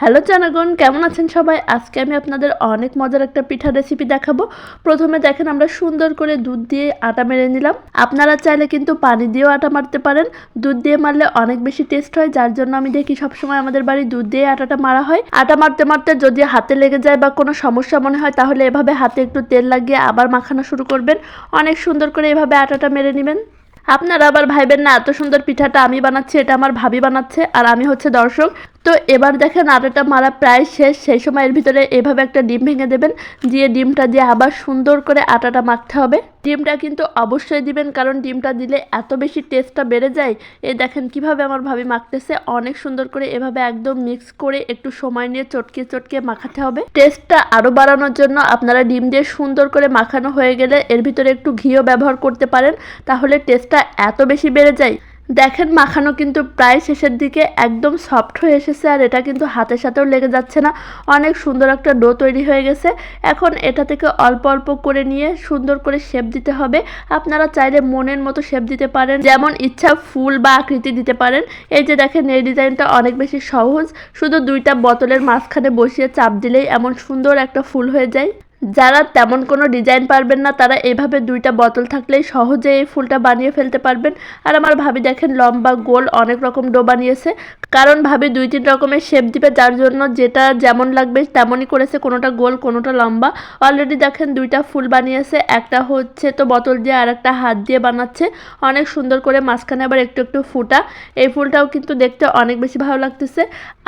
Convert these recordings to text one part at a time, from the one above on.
Hello জানাগণ, কেমন আছেন সবাই? আজকে আমি আপনাদের অনেক মজার একটা পিঠা রেসিপি দেখাবো। প্রথমে দেখেন আমরা সুন্দর করে দুধ দিয়ে আটা মেরে নিলাম। আপনারা চাইলে কিন্তু পানি দিয়েও আটা মারতে পারেন। দুধ দিয়ে মারলে অনেক বেশি টেস্ট হয়, যার জন্য আমি দেখি সবসময় আমাদের বাড়ি দুধ দিয়ে আটাটা মারা হয়। আটা মারতে মারতে যদি হাতে লেগে যায় বা কোনো সমস্যা মনে হয়, তাহলে এভাবে হাতে একটু তেল লাগিয়ে আবার মাখানো শুরু করবেন। অনেক সুন্দর করে এভাবে আটাটা মেরে নেবেন। আপনারা আবার ভাইবেন, না, এত সুন্দর পিঠাটা আমি বানাচ্ছি, এটা আমার ভাবি বানাচ্ছে, আর আমি হচ্ছে দর্শক। তো এবার দেখেন আটাটা মারা প্রায় শেষ। সেই সময় এর ভিতরে এভাবে একটা ডিম ভেঙে দেবেন, দিয়ে ডিমটা দিয়ে আবার সুন্দর করে আটাটা মাখতে হবে। ডিমটা কিন্তু অবশ্যই দিবেন, কারণ ডিমটা দিলে এত বেশি টেস্টটা বেড়ে যায়। এ দেখেন কীভাবে আমার ভাবি মাখতেছে। অনেক সুন্দর করে এভাবে একদম মিক্স করে একটু সময় নিয়ে চটকে চটকে মাখাতে হবে। টেস্টটা আরও বাড়ানোর জন্য আপনারা ডিম দিয়ে সুন্দর করে মাখানো হয়ে গেলে এর ভিতরে একটু ঘিও ব্যবহার করতে পারেন, তাহলে টেস্টটা এত বেশি বেড়ে যায়। দেখেন, মাখানো কিন্তু প্রায় শেষের দিকে একদম সফট হয়ে এসেছে আর এটা কিন্তু হাতের সাথেও লেগে যাচ্ছে না। অনেক সুন্দর একটা ডো তৈরি হয়ে গেছে। এখন এটা থেকে অল্প অল্প করে নিয়ে সুন্দর করে শেপ দিতে হবে। আপনারা চাইলে মনের মতো শেপ দিতে পারেন। যেমন ইচ্ছা ফুল বা আকৃতি দিতে পারেন। এই যে দেখেন, এই ডিজাইনটা অনেক বেশি সহজ। শুধু দুইটা বোতলের মাঝখানে বসিয়ে চাপ দিলেই এমন সুন্দর একটা ফুল হয়ে যায়। যারা তেমন কোনো ডিজাইন পারবেন না, তারা এভাবে দুইটা বোতল থাকলেই সহজে এই ফুলটা বানিয়ে ফেলতে পারবেন। আর আমার ভাবি দেখেন লম্বা, গোল, অনেক রকম ডো বানিয়েছে। কারণ ভাবি দুই তিন রকমের শেপ দিবে, যার জন্য যেটা যেমন লাগবে তেমনই করেছে, কোনোটা গোল, কোনোটা লম্বা। অলরেডি দেখেন দুইটা ফুল বানিয়েছে, একটা হচ্ছে তো বোতল দিয়ে আর একটা হাত দিয়ে বানাচ্ছে। অনেক সুন্দর করে মাঝখানে আবার একটু একটু ফুটা। এই ফুলটাও কিন্তু দেখতে অনেক বেশি ভালো লাগতেছে।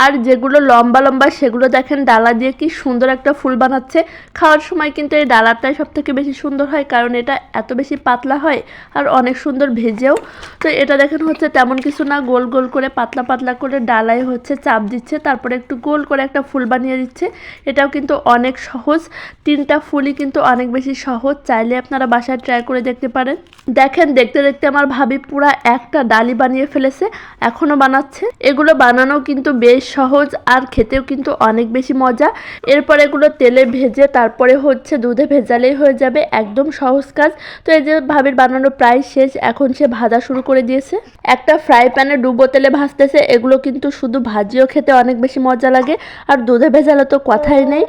আর যেগুলো লম্বা লম্বা, সেগুলো দেখেন ডালা দিয়ে কি সুন্দর একটা ফুল বানাচ্ছে। খাওয়ার সময় কিন্তু এই ডালাটাই সব থেকে বেশি সুন্দর হয়, কারণ এটা এত বেশি পাতলা হয় আর অনেক সুন্দর ভেজেও। তো এটা দেখেন হচ্ছে তেমন কিছু না, গোল গোল করে পাতলা পাতলা করে ডালায় হচ্ছে চাপ দিচ্ছে, তারপরে একটু গোল করে একটা ফুল বানিয়ে দিচ্ছে। এটাও কিন্তু অনেক সহজ, তিনটা ফুলই কিন্তু অনেক বেশি সহজ, চাইলে আপনারা বাসায় ট্রাই করে দেখতে পারেন। দেখেন, দেখতে দেখতে আমার ভাবি পুরা একটা ডালি বানিয়ে ফেলেছে এখনও বানাচ্ছে। এগুলো বানানো কিন্তু বেশ সহজ আর খেতেও কিন্তু অনেক বেশি মজা। এরপর এগুলো তেলে ভেজে তারপরে হচ্ছে দুধে ভেজালেই হয়ে যাবে, একদম সহজ কাজ। তো এই যে ভাবির বানানো প্রায় শেষ, এখন সে ভাজা শুরু করে দিয়েছে। একটা ফ্রাই প্যানে ডুবো তেলে ভাজতেছে, এগুলো কিন্তু শুধু ভাজিও খেতে অনেক বেশি মজা লাগে, আর দুধে ভেজালে তো কথাই নেই।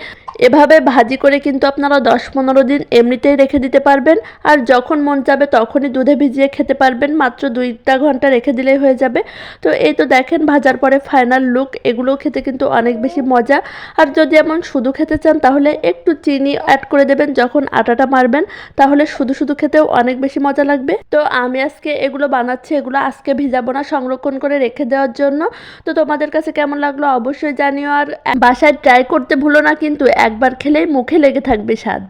এভাবে ভাজি করে কিন্তু আপনারা দশ পনেরো দিন এমনিতেই রেখে দিতে পারবেন, আর যখন মন যাবে তখনই দুধে ভিজিয়ে খেতে পারবেন, মাত্র দুইটা ঘণ্টা রেখে দিলেই হয়ে যাবে। তো এই তো দেখেন ভাজার পরে ফাইনাল লুক এগুলো খেতে কিন্তু অনেক বেশি মজা। আর যদি এমন শুধু খেতে চান তাহলে একটু চিনি অ্যাড করে দেবেন যখন আটাটা মারবেন, তাহলে শুধু শুধু খেতেও অনেক বেশি মজা লাগবে। তো আমি আজকে এগুলো বানাচ্ছি, এগুলো আজকে ভিজাবো না, সংরক্ষণ করে রেখে দেওয়ার জন্য। তো তোমাদের কাছে কেমন লাগল অবশ্যই জানিও, আর বাসায় ট্রাই করতে ভুলো না, কিন্তু একবার খেলেই মুখে লেগে থাকবে স্বাদ।